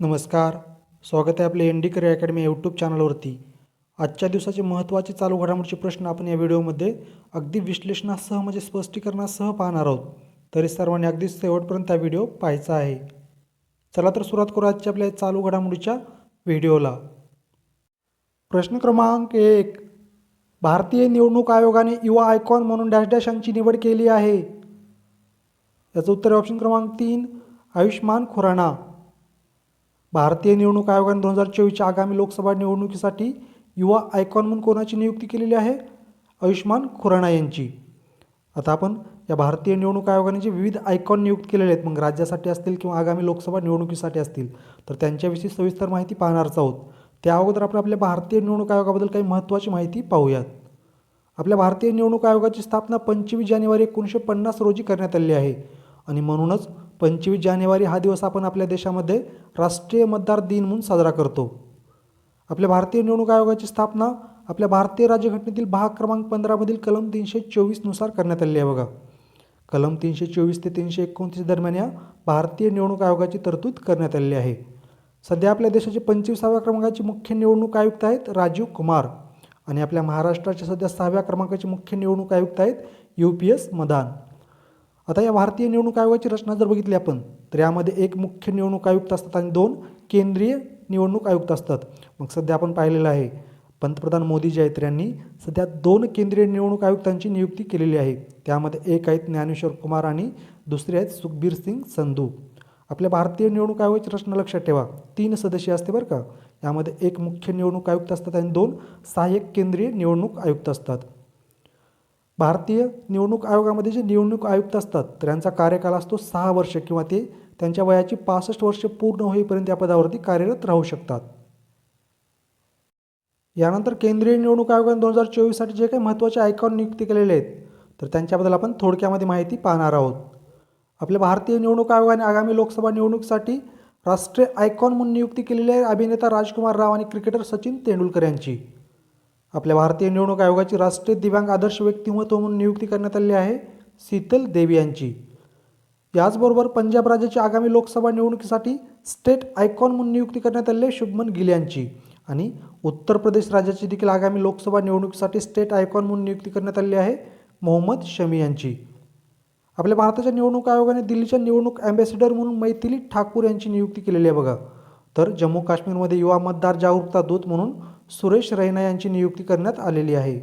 नमस्कार. स्वागत आहे आपले N D career academy YouTube चॅनलवरती. आजच्या दिवसाचे महत्त्वाचे चालू घडामोडीचे प्रश्न आपण या व्हिडिओमध्ये अगदी विश्लेषणासह म्हणजे स्पष्टीकरणासह पाहणार आहोत. तरी सर्वांनी अगदी शेवटपर्यंत हा व्हिडिओ पाहायचा आहे. चला तर सुरुवात करू आजच्या आपल्या चालू घडामोडीच्या व्हिडिओला. प्रश्न क्रमांक एक. भारतीय निवडणूक आयोगाने युवा आयकॉन म्हणून डॅश डॅश यांची निवड केली आहे. याचं उत्तर ऑप्शन क्रमांक तीन आयुष्मान खुराणा भारतीय निवडणूक आयोगाने दोन हजार चोवीसच्या आगामी लोकसभा निवडणुकीसाठी युवा आयकॉन म्हणून कोणाची नियुक्ती केलेली आहे? आयुष्मान खुराणा यांची. आता आपण या भारतीय निवडणूक आयोगाने जे विविध आयकॉन नियुक्त केलेले आहेत मग राज्यासाठी असतील किंवा आगामी लोकसभा निवडणुकीसाठी असतील तर त्यांच्याविषयी सविस्तर माहिती पाहणारच आहोत. त्या अगोदर आपण आपल्या भारतीय निवडणूक आयोगाबद्दल काही महत्त्वाची माहिती पाहूयात. आपल्या भारतीय निवडणूक आयोगाची स्थापना पंचवीस जानेवारी एकोणीसशे पन्नास रोजी करण्यात आली आहे. आणि म्हणूनच पंचवीस जानेवारी हा दिवस आपण आपल्या देशामध्ये राष्ट्रीय मतदार दिन म्हणून साजरा करतो. आपल्या भारतीय निवडणूक आयोगाची स्थापना आपल्या भारतीय राज्यघटनेतील भाग क्रमांक पंधरामधील कलम तीनशे चोवीसनुसार करण्यात आली आहे बघा. कलम तीनशे चोवीस ते तीनशे एकोणतीस दरम्यान या भारतीय निवडणूक आयोगाची तरतूद करण्यात आलेली आहे. सध्या आपल्या देशाचे पंचवीसाव्या क्रमांकाचे मुख्य निवडणूक आयुक्त आहेत राजीव कुमार आणि आपल्या महाराष्ट्राचे सध्या सहाव्या क्रमांकाचे मुख्य निवडणूक आयुक्त आहेत यू पी एस मदान. आता या भारतीय निवडणूक आयोगाची रचना जर बघितली आपण तर यामध्ये एक मुख्य निवडणूक आयुक्त असतात आणि दोन केंद्रीय निवडणूक आयुक्त असतात. मग सध्या आपण पाहिलेलं आहे पंतप्रधान मोदी जे आहेत यांनी सध्या दोन केंद्रीय निवडणूक आयुक्तांची नियुक्ती केलेली आहे. त्यामध्ये एक आहेत ज्ञानेश्वर कुमार आणि दुसरे आहेत सुखबीर सिंग संधू. आपल्या भारतीय निवडणूक आयोगाची रचना लक्षात ठेवा. तीन सदस्य असते बरं का. यामध्ये एक मुख्य निवडणूक आयुक्त असतात आणि दोन सहाय्यक केंद्रीय निवडणूक आयुक्त असतात. भारतीय निवडणूक आयोगामध्ये जे निवडणूक आयुक्त असतात तर यांचा कार्यकाल असतो सहा वर्ष किंवा ते त्यांच्या वयाची पासष्ट वर्ष पूर्ण होईपर्यंत या पदावरती कार्यरत राहू शकतात. यानंतर केंद्रीय निवडणूक आयोगाने दोन हजार चोवीससाठी जे काही महत्त्वाचे आयकॉन नियुक्ती केलेले आहेत तर त्यांच्याबद्दल आपण थोडक्यामध्ये माहिती पाहणार आहोत. आपल्या भारतीय निवडणूक आयोगाने आगामी लोकसभा निवडणुकीसाठी राष्ट्रीय आयकॉन म्हणून नियुक्ती केलेली आहे अभिनेता राजकुमार राव आणि क्रिकेटर सचिन तेंडुलकर यांची. आपल्या भारतीय निवडणूक आयोगाची राष्ट्रीय दिव्यांग आदर्श व्यक्तिमत्व म्हणून नियुक्ती करण्यात आली आहे शीतल देवी यांची. याचबरोबर पंजाब राज्याची आगामी लोकसभा निवडणुकीसाठी स्टेट आयकॉन म्हणून नियुक्ती करण्यात आली आहे शुभमन गिल यांची. आणि उत्तर प्रदेश राज्याची देखील आगामी लोकसभा निवडणुकीसाठी स्टेट आयकॉन म्हणून नियुक्ती करण्यात आली आहे मोहम्मद शमी यांची. आपल्या भारताच्या निवडणूक आयोगाने दिल्लीच्या निवडणूक अँबॅसिडर म्हणून मैथिली ठाकूर यांची नियुक्ती केलेली आहे बघा. तर जम्मू काश्मीरमध्ये युवा मतदार जागरूकता दूत म्हणून सुरेश रैना यांची नियुक्ती करण्यात आलेली आहे.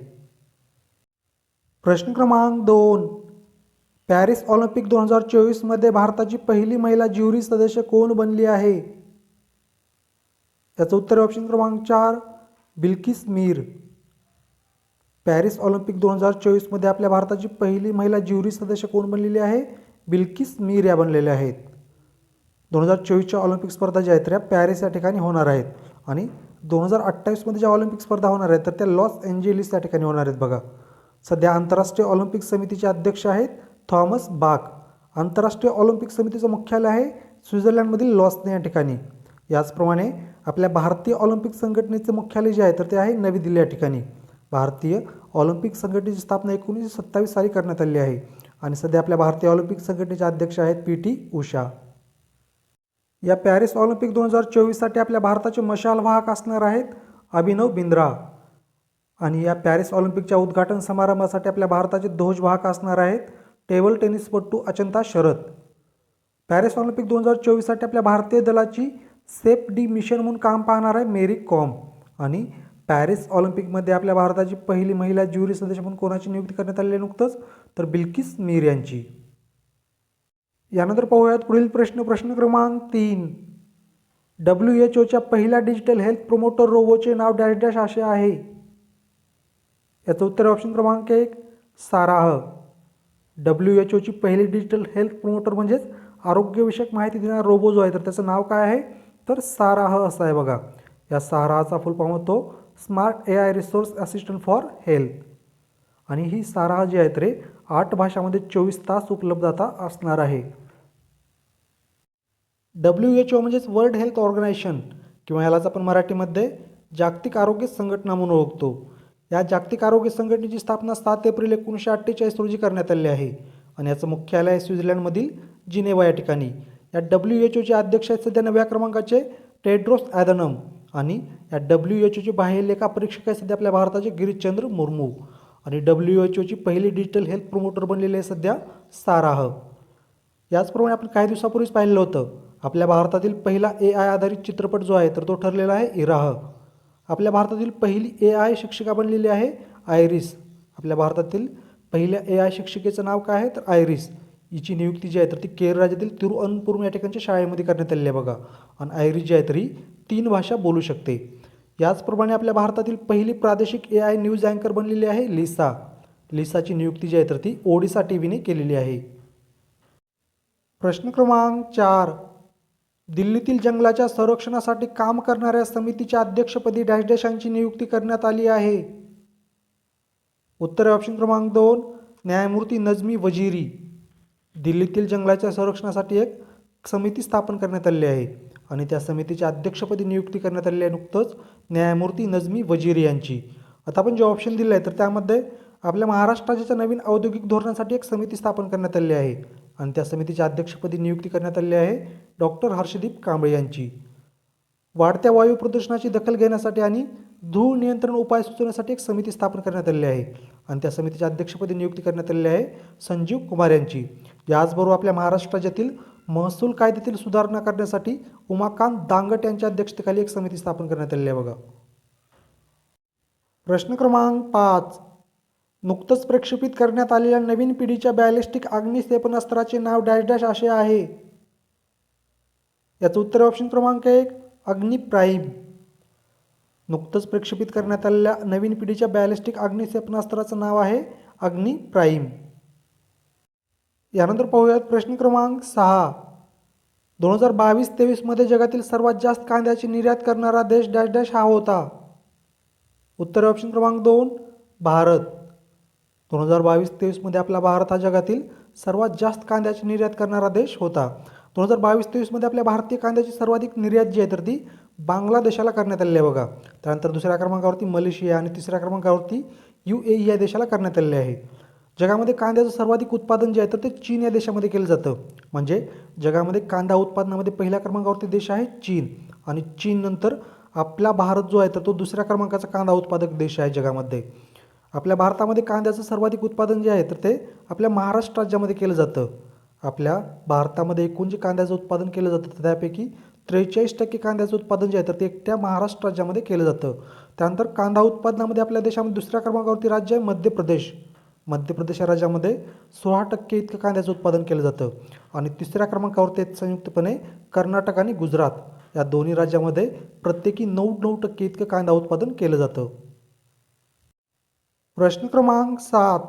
प्रश्न क्रमांक दोन. पॅरिस ऑलिम्पिक दोन हजार चोवीसमध्ये भारताची पहिली महिला ज्युरी सदस्य कोण बनली आहे? याचं उत्तर ऑप्शन क्रमांक चार बिल्किस मीर. पॅरिस ऑलिम्पिक दोन हजार चोवीसमध्ये आपल्या भारताची पहिली महिला ज्युरी सदस्य कोण बनलेली आहे? बिल्किस मीर या बनलेल्या आहेत. दोन हजार चोवीसच्या ऑलिम्पिक स्पर्धा ज्या आहेत त्या पॅरिस या ठिकाणी होणार आहेत. आणि दोन हजार अठ्ठावीसमध्ये ज्या ऑलिम्पिक स्पर्धा होणार आहेत तर त्या लॉस एंजेलिस या ठिकाणी होणार आहेत बघा. सध्या आंतरराष्ट्रीय ऑलिम्पिक समितीचे अध्यक्ष आहेत थॉमस बाक. आंतरराष्ट्रीय ऑलिम्पिक समितीचं मुख्यालय आहे स्वित्झर्लंडमधील लॉसने या ठिकाणी. याचप्रमाणे आपल्या भारतीय ऑलिम्पिक संघटनेचं मुख्यालय जे आहे तर ते आहे नवी दिल्ली या ठिकाणी. भारतीय ऑलिम्पिक संघटनेची स्थापना एकोणीसशे सत्तावीस साली करण्यात आली आहे. आणि सध्या आपल्या भारतीय ऑलिम्पिक संघटनेचे अध्यक्ष आहेत पी टी उषा. या पॅरिस ऑलिम्पिक दोन हजार चोवीससाठी आपल्या भारताचे मशाल वाहक असणार आहेत अभिनव बिंद्रा. आणि या पॅरिस ऑलिम्पिकच्या उद्घाटन समारंभासाठी आपल्या भारताचे ध्वजवाहक असणार आहेत टेबल टेनिसपटू अचंता शरद. पॅरिस ऑलिम्पिक दोन हजार चोवीससाठी आपल्या भारतीय दलाची सेफ डी मिशन म्हणून काम पाहणार आहे मेरी कॉम. आणि पॅरिस ऑलिम्पिकमध्ये आपल्या भारताची पहिली महिला ज्युरी सदस्य म्हणून कोणाची नियुक्ती करण्यात आलेली आहे नुकतंच? तर बिल्किस मीर यांची. यानंतर पाहूयात पुढील प्रश्न प्रश्न क्रमांक तीन. डब्ल्यू एच ओच्या पहिल्या डिजिटल हेल्थ प्रोमोटर रोबोचे नाव डॅश डॅश असे आहे. याचं उत्तर ऑप्शन क्रमांक एक साराह. डब्ल्यू एच ओची पहिली डिजिटल हेल्थ प्रोमोटर म्हणजेच आरोग्यविषयक माहिती देणारा रोबो जो आहे तर त्याचं नाव काय आहे? तर साराह असं आहे बघा. या साराहचा फुल फॉर्म होतो smart A I resource assistant for health आणि ही साराह जी आहेत रे आठ भाषामध्ये चोवीस तास उपलब्धता असणार आहे. डब्ल्यू एच ओ म्हणजेच वर्ल्ड हेल्थ ऑर्गनायझेशन किंवा यालाच आपण मराठीमध्ये जागतिक आरोग्य संघटना म्हणून ओळखतो. या जागतिक आरोग्य संघटनेची स्थापना सात एप्रिल एकोणीसशे अठ्ठेचाळीस रोजी करण्यात आली आहे आणि याचं मुख्यालय आहे स्वित्झर्लंडमधील जिनेवा या ठिकाणी. या डब्ल्यू एच ओचे अध्यक्ष आहेत सध्या नव्या क्रमांकाचे टेड्रोस ॲदनम आणि या डब्ल्यू एच ओचे बाह्यलेखा परीक्षक आहे सध्या आपल्या भारताचे गिरीशचंद्र मुर्मू आणि डब्ल्यू एच ओची पहिली डिजिटल हेल्थ प्रमोटर बनलेली आहे सध्या साराह. याचप्रमाणे आपण काही दिवसापूर्वीच पाहिलं होतं. आपल्या भारतातील पहिला ए आय आधारित चित्रपट जो आहे तर तो ठरलेला आहे इराह. आपल्या भारतातील पहिली ए आय शिक्षिका बनलेली आहे आयरिस. आपल्या भारतातील पहिल्या ए आय शिक्षिकेचं नाव काय आहे तर आयरिस. हिची नियुक्ती जी आहे तर ती केरळ राज्यातील तिरुअनंतपुरम या ठिकाणच्या शाळेमध्ये करण्यात आलेली आहे बघा. आणि आयरिस जी आहे तरी तीन भाषा बोलू शकते. याचप्रमाणे आपल्या भारतातील पहिली प्रादेशिक ए आय न्यूज अँकर बनलेली आहे लिसा. लिसाची नियुक्ती जी आहे तर ती ओडिसा टी व्हीने केलेली आहे. प्रश्न क्रमांक चार. दिल्लीतील जंगलाच्या संरक्षणासाठी काम करणाऱ्या समितीच्या अध्यक्षपदी डॅश नियुक्ती करण्यात आली आहे. उत्तर ऑप्शन क्रमांक दोन न्यायमूर्ती नजमी वजीरी. दिल्लीतील जंगलाच्या संरक्षणासाठी एक समिती स्थापन करण्यात आली आहे आणि त्या समितीच्या अध्यक्षपदी नियुक्ती करण्यात आलेली आहे नुकतंच न्यायमूर्ती नजमी वजीरी यांची. आता आपण जे ऑप्शन दिलं आहे तर त्यामध्ये आपल्या महाराष्ट्र राज्याच्या नवीन औद्योगिक धोरणासाठी एक समिती स्थापन करण्यात आली आहे. आणि त्या समितीच्या अध्यक्षपदी नियुक्ती करण्यात आली आहे डॉक्टर हर्षदीप कांबळे यांची. वाढत्या वायू प्रदूषणाची दखल घेण्यासाठी आणि धूळ नियंत्रण उपाय सुचवण्यासाठी एक समिती स्थापन करण्यात आलेली आहे. आणि त्या समितीच्या अध्यक्षपदी नियुक्ती करण्यात आलेली आहे संजीव कुमार यांची. याचबरोबर आपल्या महाराष्ट्र राज्यातील महसूल कायद्यातील सुधारणा करण्यासाठी उमाकांत दांगट यांच्या अध्यक्षतेखाली एक समिती स्थापन करण्यात आलेली आहे बघा. प्रश्न क्रमांक पाच. नुकतंच प्रक्षेपित करण्यात आलेल्या नवीन पिढीच्या बॅलिस्टिक अग्नी क्षेपणास्त्राचे नाव डॅश डॅश असे आहे. याचं उत्तर ऑप्शन क्रमांक एक अग्नि प्राईम नुकतंच प्रक्षेपित करण्यात आलेल्या नवीन पिढीच्या बॅलिस्टिक अग्नि क्षेपणास्त्राचं नाव आहे अग्नि प्राईम यानंतर पाहूयात प्रश्न क्रमांक सहा. दोन हजार बावीस तेवीसमध्ये जगातील सर्वात जास्त कांद्याची निर्यात करणारा देश डॅश डॅश हा होता. उत्तर ऑप्शन क्रमांक दोन भारत. दोन हजार बावीस तेवीसमध्ये आपला भारत हा जगातील सर्वात जास्त कांद्याची निर्यात करणारा देश होता. दोन हजार बावीस तेवीसमध्ये आपल्या भारतीय कांद्याची सर्वाधिक निर्यात जी आहे तर ती बांगलादेशाला करण्यात आलेली आहे बघा. त्यानंतर दुसऱ्या क्रमांकावरती मलेशिया आणि तिसऱ्या क्रमांकावरती यू ए या देशाला करण्यात आलेले आहे. जगामध्ये कांद्याचं सर्वाधिक उत्पादन जे आहे तर ते चीन या देशामध्ये केलं जातं. म्हणजे जगामध्ये कांदा उत्पादनामध्ये पहिल्या क्रमांकावरती देश आहे चीन. आणि चीननंतर आपला भारत जो आहे तर तो दुसऱ्या क्रमांकाचा कांदा उत्पादक देश आहे जगामध्ये. आपल्या भारतामध्ये कांद्याचं सर्वाधिक उत्पादन जे आहे तर ते आपल्या महाराष्ट्र राज्यामध्ये केलं जातं. आपल्या भारतामध्ये एकूण जे कांद्याचं उत्पादन केलं जातं तर त्यापैकी त्रेचाळीस टक्के कांद्याचं उत्पादन जे आहे तर ते एकट्या महाराष्ट्र राज्यामध्ये केलं जातं. त्यानंतर कांदा उत्पादनामध्ये आपल्या देशामध्ये दुसऱ्या क्रमांकावरती राज्य आहे मध्य प्रदेश. मध्य प्रदेश या राज्यामध्ये सोळा टक्के इतकं कांद्याचं उत्पादन केलं जातं. आणि तिसऱ्या क्रमांकावरती संयुक्तपणे कर्नाटक आणि गुजरात. या दोन्ही राज्यामध्ये प्रत्येकी नऊ नऊ टक्के इतकं कांदा उत्पादन केलं जातं. प्रश्न क्रमांक सात.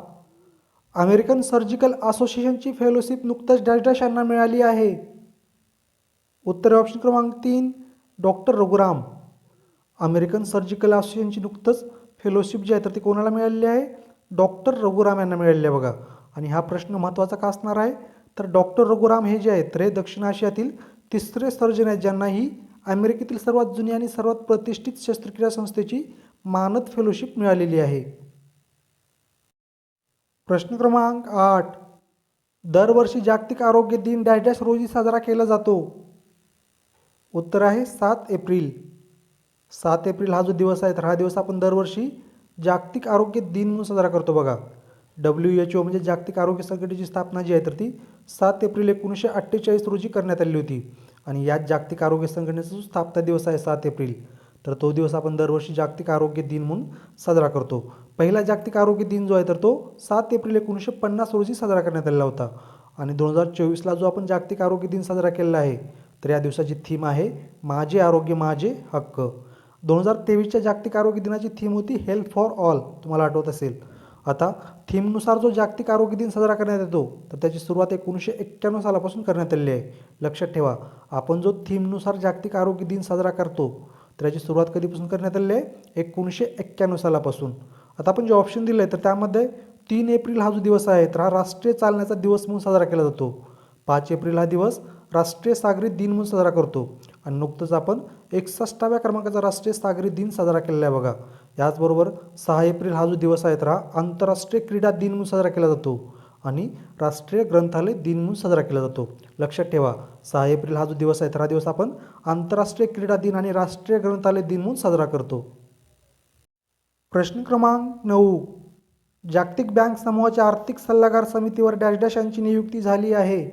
अमेरिकन सर्जिकल असोसिएशनची फेलोशिप नुकतंच डॅश डॅश यांना मिळाली आहे. उत्तर ऑप्शन क्रमांक तीन डॉक्टर रघुराम. अमेरिकन सर्जिकल असोसिएशनची नुकतंच फेलोशिप जी आहे तर ती कोणाला मिळालेली आहे? डॉक्टर रघुराम यांना मिळालेली आहे बघा. आणि हा प्रश्न महत्त्वाचा का असणार आहे? तर डॉक्टर रघुराम हे जे आहेत तर हे दक्षिण आशियातील तिसरे सर्जन आहेत ज्यांना ही अमेरिकेतील सर्वात जुनी आणि सर्वात प्रतिष्ठित शस्त्रक्रिया संस्थेची मानद फेलोशिप मिळालेली आहे. प्रश्न क्रमांक आठ. दरवर्षी जागतिक आरोग्य दिन डॅश डॅश रोजी साजरा केला जातो. उत्तर आहे सात एप्रिल. सात एप्रिल हा जो दिवस आहे तर हा दिवस आपण दरवर्षी जागतिक आरोग्य दिन म्हणून साजरा करतो बघा. डब्ल्यू एच ओ म्हणजे जागतिक आरोग्य संघटनेची स्थापना जी आहे तर ती सात एप्रिल एकोणीसशे अठ्ठेचाळीस रोजी करण्यात आली होती. आणि याच जागतिक आरोग्य संघटनेचा जो स्थापना दिवस आहे सात एप्रिल तर तो दिवस आपण दरवर्षी जागतिक आरोग्य दिन म्हणून साजरा करतो. पहिला जागतिक आरोग्य दिन जो आहे तर तो सात एप्रिल एकोणीसशे पन्नास रोजी साजरा करण्यात आलेला होता. आणि दोन हजार चोवीसला जो आपण जागतिक आरोग्य दिन साजरा केलेला आहे तर या दिवसाची थीम आहे माझे आरोग्य माझे हक्क. दोन हजार तेवीसच्या जागतिक आरोग्य दिनाची थीम होती हेल्थ फॉर ऑल तुम्हाला आठवत असेल. आता थीमनुसार जो जागतिक आरोग्य दिन साजरा करण्यात येतो तर त्याची सुरुवात एकोणीसशे एक्क्याण्णव सालापासून करण्यात आलेली आहे. लक्षात ठेवा आपण जो थीमनुसार जागतिक आरोग्य दिन साजरा करतो तर याची सुरुवात कधीपासून करण्यात आलेली आहे? एकोणीसशे एक्क्याण्णव सालापासून. आता आपण जे ऑप्शन दिलं आहे तर त्यामध्ये तीन एप्रिल हा जो दिवस आहे तर हा राष्ट्रीय चालण्याचा दिवस म्हणून साजरा केला जातो. पाच एप्रिल हा दिवस राष्ट्रीय सागरी दिन म्हणून साजरा करतो. आणि नुकतंच आपण एकसष्टाव्या क्रमांकाचा राष्ट्रीय सागरी दिन साजरा केलेला आहे बघा. याचबरोबर सहा एप्रिल हा जो दिवस आहे तर हा आंतरराष्ट्रीय क्रीडा दिन म्हणून साजरा केला जातो. आणि राष्ट्रीय ग्रंथालय दिन म्हणून साजरा केला जातो. लक्षात ठेवा सहा एप्रिल हा जो दिवस आहे तर हा दिवस आपण आंतरराष्ट्रीय क्रीडा दिन आणि राष्ट्रीय ग्रंथालय दिन म्हणून साजरा करतो. प्रश्न क्रमांक नऊ. जागतिक बँक समूहाच्या आर्थिक सल्लागार समितीवर डॅश डॅश यांची नियुक्ती झाली आहे.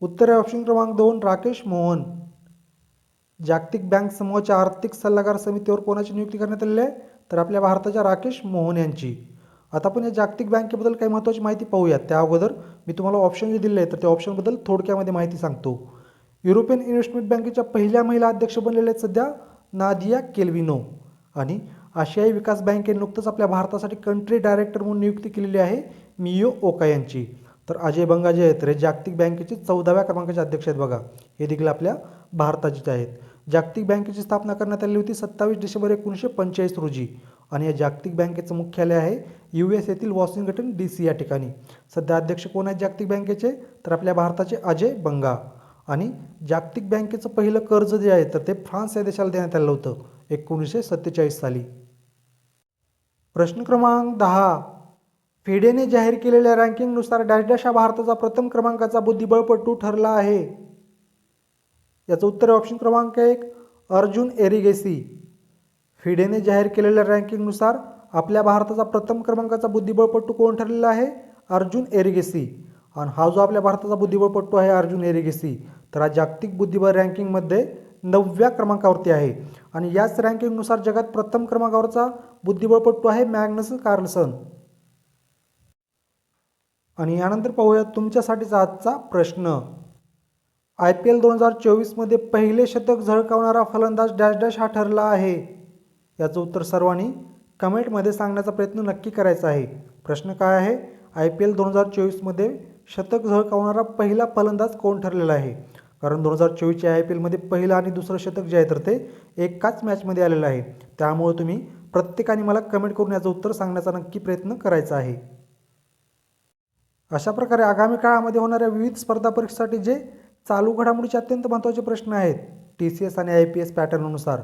उत्तर आहे ऑप्शन क्रमांक दोन राकेश मोहन. जागतिक बँक समूहाच्या आर्थिक सल्लागार समितीवर कोणाची नियुक्ती करण्यात आलेली आहे? तर आपल्या भारताच्या राकेश मोहन यांची. आता आपण या जागतिक बँकेबद्दल काही महत्त्वाची माहिती पाहूयात. त्या अगोदर मी तुम्हाला ऑप्शन जे दिले आहे तर त्या ऑप्शनबद्दल थोडक्यामध्ये माहिती सांगतो. युरोपियन इन्व्हेस्टमेंट बँकेच्या पहिल्या महिला अध्यक्ष बनलेल्या आहेत सध्या नादिया केल्विनो. आणि आशियाई विकास बँकेने नुकतंच आपल्या भारतासाठी कंट्री डायरेक्टर म्हणून नियुक्ती केलेली आहे मियो ओका यांची. तर अजय बंगा जे आहेत रे जागतिक बँकेचे चौदाव्या क्रमांकाचे अध्यक्ष आहेत बघा. हे देखील आपल्या भारताचेच आहेत. जागतिक बँकेची स्थापना करण्यात आली होती सत्तावीस डिसेंबर एकोणीसशे पंचेचाळीस रोजी. आणि या जागतिक बँकेचं मुख्यालय आहे यू एस येथील वॉशिंग्टन डी सी या ठिकाणी. सध्या अध्यक्ष कोण आहेत जागतिक बँकेचे? तर आपल्या भारताचे अजय बंगा. आणि जागतिक बँकेचं पहिलं कर्ज जे आहे तर ते फ्रान्स या देशाला देण्यात आलं होतं. एकोणीसशे सत्तेचाळीस साली. प्रश्न क्रमांक दहा. फिडेने जाहीर केलेल्या रँकिंगनुसार डॅश डॅश हा भारताचा प्रथम क्रमांकाचा बुद्धिबळपटू ठरला आहे. याचं उत्तर ऑप्शन क्रमांक एक अर्जुन एरिगेसी. फिडेने जाहीर केलेल्या रँकिंगनुसार आपल्या भारताचा प्रथम क्रमांकाचा बुद्धिबळपटू कोण ठरलेला आहे? अर्जुन एरिगेसी. आणि हा जो आपल्या भारताचा बुद्धिबळपटू आहे अर्जुन एरिगेसी. तर हा जागतिक बुद्धिबळ रँकिंगमध्ये नवव्या क्रमांकावरती आहे. आणि याच रँकिंगनुसार जगात प्रथम क्रमांकावरचा बुद्धिबळपटू आहे मॅग्नस कार्लसन. आणि यानंतर पाहूया तुमच्यासाठीचा आजचा प्रश्न. आय पी एल दोन हजार चोवीसमध्ये पहिले शतक झळकावणारा फलंदाज डॅश डॅश हा ठरला आहे. याचं उत्तर सर्वांनी कमेंटमध्ये सांगण्याचा प्रयत्न नक्की करायचा आहे. प्रश्न काय आहे? आय पी एल दोन हजार चोवीसमध्ये शतक झळकावणारा पहिला फलंदाज कोण ठरलेला आहे? कारण दोन हजार चोवीसच्या आय पी एलमध्ये पहिलं आणि दुसरं शतक जे आहे तर ते एकाच मॅचमध्ये आलेलं आहे. त्यामुळे तुम्ही प्रत्येकाने मला कमेंट करून याचं उत्तर सांगण्याचा नक्की प्रयत्न करायचा आहे. अशा प्रकारे आगामी काळामध्ये होणाऱ्या विविध स्पर्धा परीक्षेसाठी जे चालू घडामोडीचे अत्यंत महत्त्वाचे प्रश्न आहेत टी सी एस आणि आय पी एस पॅटर्ननुसार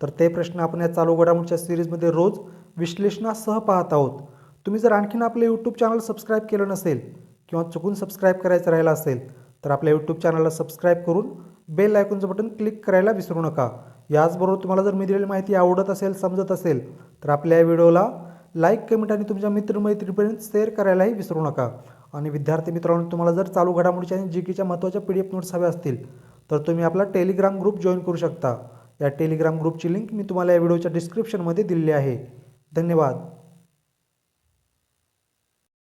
तर ते प्रश्न आपण या चालू घडामोडीच्या सिरीजमध्ये रोज विश्लेषणासह पाहत आहोत. तुम्ही जर आणखीन आपलं यूट्यूब चॅनल सबस्क्राईब केलं नसेल किंवा चुकून सबस्क्राईब करायचं राहिलं असेल तर आपल्या यूट्यूब चॅनलला सबस्क्राईब करून बेल आयकॉनचं बटन क्लिक करायला विसरू नका. याचबरोबर तुम्हाला जर मी दिलेली माहिती आवडत असेल समजत असेल तर आपल्या या व्हिडिओला लाईक कमेंट आणि तुमच्या मित्रमैत्रिणीपर्यंत शेअर करायलाही विसरू नका. आणि विद्यार्थी मित्रांनो तुम्हाला जर चालू घडामोडीच्या आणि जी केच्या महत्त्वाच्या पी डी एफ नोट्स हव्या असतील तर तुम्ही आपला टेलिग्राम ग्रुप जॉईन करू शकता. या टेलिग्राम ग्रुपची लिंक मी तुम्हाला या व्हिडिओच्या डिस्क्रिप्शनमध्ये दिलेली आहे. धन्यवाद.